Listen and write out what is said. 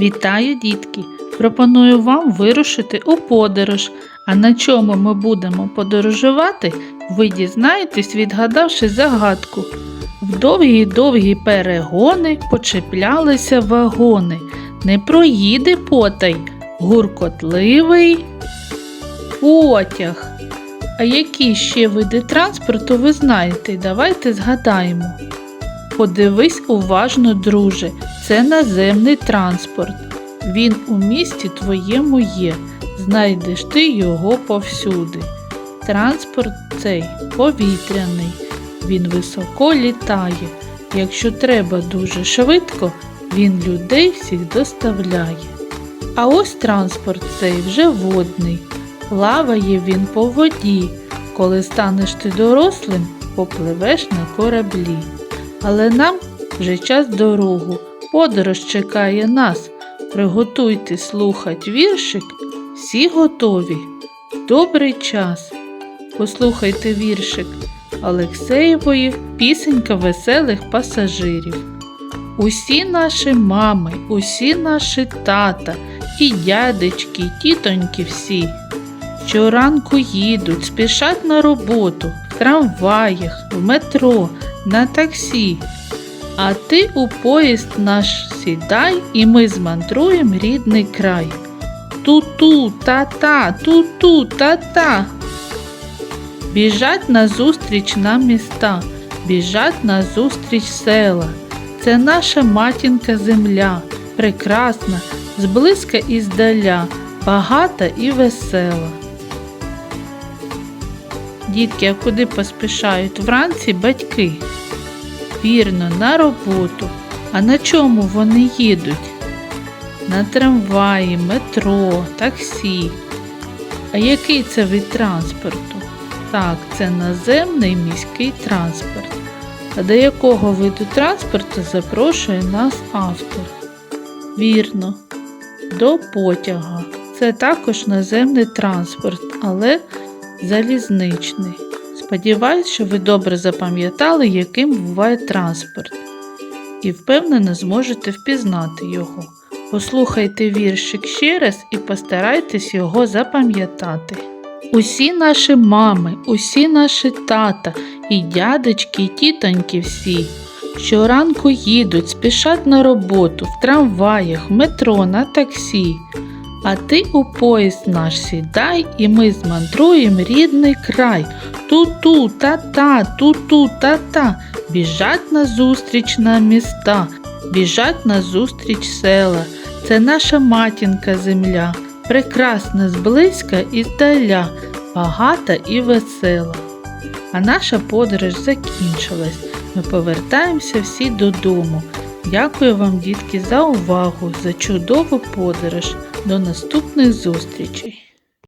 Вітаю, дітки! Пропоную вам вирушити у подорож. А на чому ми будемо подорожувати, ви дізнаєтесь, відгадавши загадку. В довгі-довгі перегони почеплялися вагони. Не проїде потай, гуркотливий потяг. А які ще види транспорту ви знаєте? Давайте згадаємо. Подивись уважно, друже, це наземний транспорт. Він у місті твоєму є, знайдеш ти його повсюди. Транспорт цей повітряний, він високо літає. Якщо треба дуже швидко, він людей всіх доставляє. А ось транспорт цей вже водний. Плаває він по воді. Коли станеш ти дорослим, попливеш на кораблі. Але нам вже час дорогу, подорож чекає нас. Приготуйте слухать віршик, всі готові. Добрий час. Послухайте віршик Олексеєвої пісенька веселих пасажирів. Усі наші мами, усі наші тата, і дядечки, і тітоньки всі. Щоранку їдуть, спішать на роботу, в трамваях, в метро, на таксі. А ти у поїзд наш сідай, і ми змандруєм рідний край. Ту-ту, та-та, ту-ту, та-та. Біжать назустріч нам міста, біжать назустріч села. Це наша матінка земля, прекрасна, зблизька і здаля, багата і весела. Дітки, а куди поспішають вранці батьки? Вірно, на роботу. А на чому вони їдуть? На трамваї, метро, таксі. А який це вид транспорту? Так, це наземний міський транспорт. А до якого виду транспорту запрошує нас автор? Вірно, до потяга. Це також наземний транспорт, але залізничний. Сподіваюсь, що ви добре запам'ятали, яким буває транспорт, і впевнено зможете впізнати його. Послухайте віршик ще раз і постарайтесь його запам'ятати. Усі наші мами, усі наші тата, і дядечки, і тітоньки всі. Щоранку їдуть, спішать на роботу, в трамваях, метро, на таксі. А ти у поїзд наш сідай, і ми змандруєм рідний край. Ту-ту, та-та, ту-ту, та-та, біжать назустріч на міста, біжать назустріч села. Це наша матінка земля, прекрасна зблизька і здаля, багата і весела. А наша подорож закінчилась. Ми повертаємося всі додому. Дякую вам, дітки, за увагу, за чудову подорож. До наступних зустрічей!